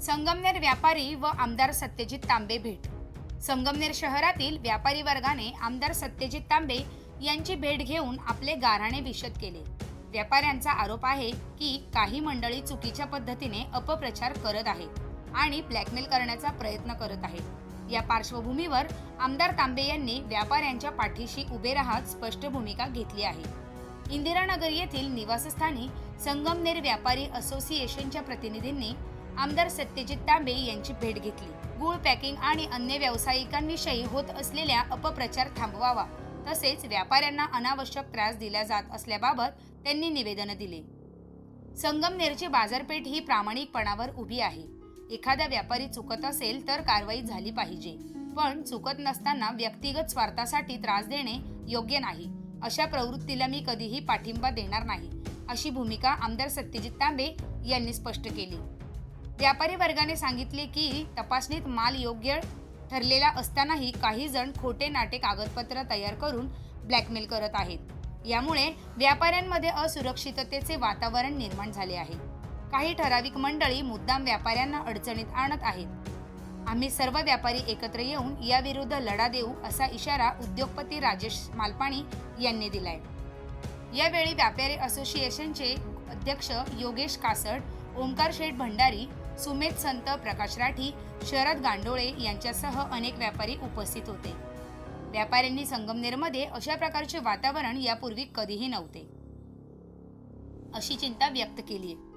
संगमनेर व्यापारी व आमदार सत्यजित तांबे भेट. संगमनेर शहरातील व्यापारी वर्गाने आमदार सत्यजित तांबे यांची भेट घेऊन आपले गाराणे विशद केले. व्यापाऱ्यांचा आरोप आहे की काही मंडळी चुकीच्या पद्धतीने अपप्रचार करत आहेत आणि ब्लॅकमेल करण्याचा प्रयत्न करत आहेत. या पार्श्वभूमीवर आमदार तांबे यांनी व्यापाऱ्यांच्या पाठीशी उभे राहत स्पष्ट भूमिका घेतली आहे. इंदिरानगर येथील निवासस्थानी संगमनेर व्यापारी असोसिएशनच्या प्रतिनिधींनी आमदार सत्यजित तांबे यांची भेट घेतली. गुळ पॅकिंग आणि अन्य व्यावसायिकांविषयी होत असलेल्या अपप्रचार थांबवावा तसेच व्यापाऱ्यांना अनावश्यक त्रास दिला जात असल्याबाबत त्यांनी निवेदन दिले. संगमनेरची बाजारपेठ ही प्रामाणिकपणावर उभी आहे. एखादा व्यापारी चुकत असेल तर कारवाई झाली पाहिजे पण चुकत नसताना व्यक्तिगत स्वार्थासाठी त्रास देणे योग्य नाही. अशा प्रवृत्तीला मी कधीही पाठिंबा देणार नाही अशी भूमिका आमदार सत्यजित तांबे यांनी स्पष्ट केली. व्यापारी वर्गाने सांगितले की तपासणीत माल योग्य ठरलेला असतानाही काही जण खोटे नाटे कागदपत्र तयार करून ब्लॅकमेल करत आहेत. यामुळे व्यापाऱ्यांमध्ये असुरक्षिततेचे वातावरण निर्माण झाले आहे. काही ठराविक मंडळी मुद्दाम व्यापाऱ्यांना अडचणीत आणत आहेत. आम्ही सर्व व्यापारी एकत्र येऊन याविरुद्ध लढा देऊ असा इशारा उद्योगपती राजेश मालपाणी यांनी दिलाय. यावेळी व्यापारी असोसिएशनचे अध्यक्ष योगेश कासड ओंकार शेठ भंडारी सुमेध संत प्रकाश राठी शरद गांडोळे यांच्यासह अनेक व्यापारी उपस्थित होते. व्यापाऱ्यांनी संगमनेरमध्ये अशा प्रकारचे वातावरण यापूर्वी कधीही नव्हते. अशी चिंता व्यक्त केली आहे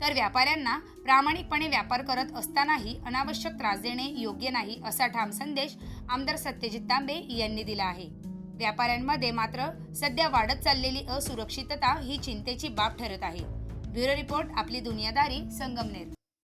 तर व्यापाऱ्यांना प्रामाणिकपणे व्यापार करत असतानाही अनावश्यक त्रास देणे योग्य नाही असा ठाम संदेश आमदार सत्यजित तांबे यांनी दिला आहे. व्यापाऱ्यांमध्ये मात्र सध्या वाढत चाललेली असुरक्षितता ही चिंतेची बाब ठरत आहे. ब्युरो रिपोर्ट आपली दुनियादारी संगमनेर.